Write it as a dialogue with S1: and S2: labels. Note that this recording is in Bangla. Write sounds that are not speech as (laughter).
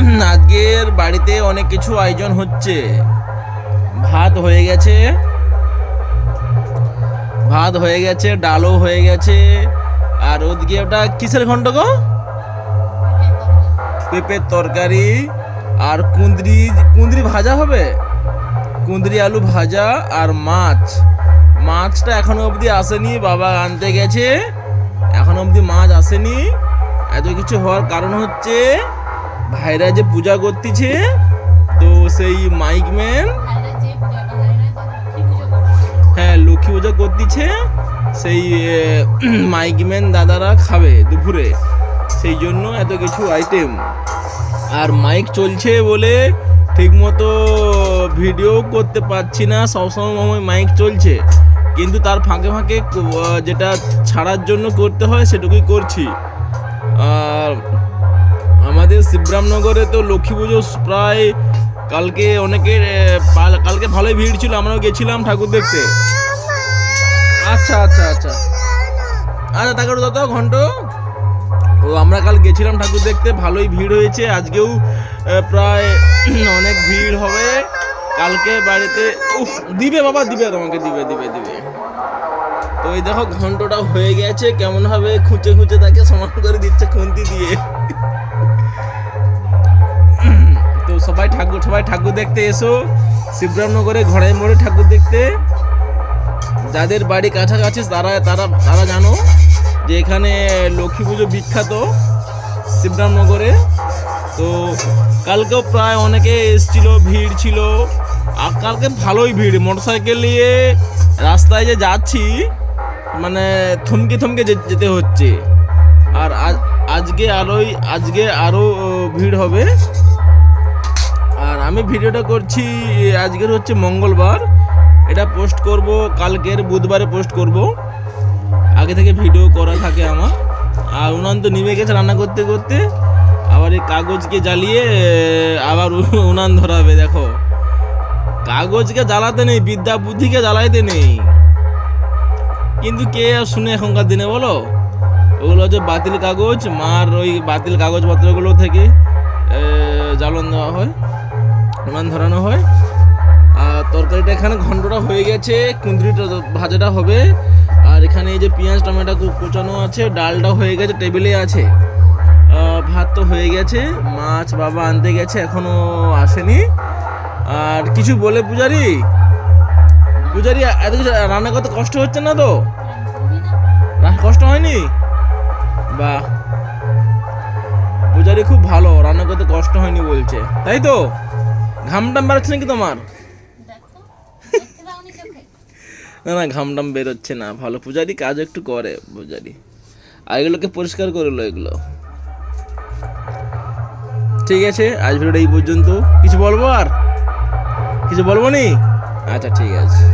S1: আজকের বাড়িতে অনেক কিছু আয়োজন হচ্ছে। ভাত হয়ে গেছে। ভাত হয়ে গেছে, ডালও হয়ে গেছে। আর ওদিকে ওটা কিসের ঘন্ট গো? পেঁপের তরকারি। আর কুঁদরি কুঁদরি ভাজা হবে? কুঁদরি আলু ভাজা আর মাছ। মাছটা এখনও অবধি আসেনি, বাবা আনতে গেছে। এখনও অবধি মাছ আসেনি। এত কিছু হওয়ার কারণ হচ্ছে ভাইরা যে পূজা করতেছে, তো সেই মাইক ম্যান হ্যাঁ লক্ষ্মী পূজা করতেছে, সেই মাইক ম্যান দাদারা খাবে দুপুরে। সেই জন্য এত কিছু আইটেম আর মাইক চলছে বলে ঠিকমতো ভিডিও করতে পারছি না, সবসময় মাইক চলছে। কিন্তু তার ফাঁকে ফাঁকে যেটা ছাড়ার জন্য করতে হয় সেটুকুই করছি। আর শিবরামনগরে তো লক্ষ্মী পুজো প্রায় কালকে অনেকের কালকে ভালোই ভিড় ছিল আমরাও গেছিলাম ঠাকুর দেখতে। আচ্ছা আচ্ছা আচ্ছা। আচ্ছা তাকে তো ঘন্ট। ও আমরা কাল গেছিলাম ঠাকুর দেখতে ভালোই ভিড় হয়েছে আজকেও প্রায় (clears throat) অনেক ভিড় হবে। কালকে বাড়িতে উফ দিবে বাবা দিবে তোমাকে দিবে দিবে দিবে। তো এই দেখো ঘন্টটা হয়ে গেছে কেমন ভাবে খুঁচে খুঁচে তাকে সমান করে দিচ্ছে খুন্তি দিয়ে। তো সবাই ঠাকুর সবাই ঠাকুর দেখতে এসো। শিবরামনগরে ঘড়াই মোড়ে ঠাকুর দেখতে। যাদের বাড়ি কাছাকাছি, তারা তারা তারা জানো যে এখানে লক্ষ্মী পুজো বিখ্যাত শিবরামনগরে। তো কালকেও প্রায় অনেকে এসছিল, ভিড় ছিল। আর কালকে ভালোই ভিড়, মোটরসাইকেল নিয়ে রাস্তায় যে যাচ্ছি মানে থমকে থমকে যেতে হচ্ছে। আর আজ- আজকে আরোই আজকে আরও ভিড় হবে। আর আমি ভিডিওটা করছি, আজকের হচ্ছে মঙ্গলবার। এটা পোস্ট করব, কালকের বুধবারে পোস্ট করব। আগে থেকে ভিডিও করা থাকে আমার। আর উনান তো নিভে গেছে রান্না করতে করতে। আবার এই কাগজকে জ্বালিয়ে, আবার উনান ধরাবে, দেখো। কাগজকে জ্বালাতে নেই, বিদ্যা বুদ্ধিকে জ্বালাইতে নেই। কিন্তু কে আর শুনে এখনকার দিনে, বলো? ওগুলো হচ্ছে বাতিল কাগজ মার ওই বাতিল কাগজপত্রগুলো থেকে জ্বালন দেওয়া হয় উনান ধরানো হয়। আর তরকারিটা এখানে ঘন্টটা হয়ে গেছে কুঁদরিটা ভাজাটা হবে। আর এখানে এই যে পেঁয়াজ টমেটো কুচানো আছে ডালটা হয়ে গেছে টেবিলে আছে। ভাত তো হয়ে গেছে মাছ বাবা আনতে গেছে এখনও আসেনি। আর কিছু বলে পূজারি? পূজারি এত কিছু রান্না করতে কষ্ট হচ্ছে না তো? কষ্ট হয়নি? বাহ পূজারি খুব ভালো রান্না করতে কষ্ট হয়নি বলছে। তাই তো? ঘাম টাম বেরোচ্ছে নাকি তোমার? না না ঘাম টাম বেরোচ্ছে না ভালো। পূজারি কাজ একটু করে পূজারি। আর এগুলোকে পরিষ্কার করল এগুলো। ঠিক আছে আজ ভিডিওটা এই পর্যন্ত। কিছু বলব আর? কিছু বলব নি? আচ্ছা ঠিক আছে।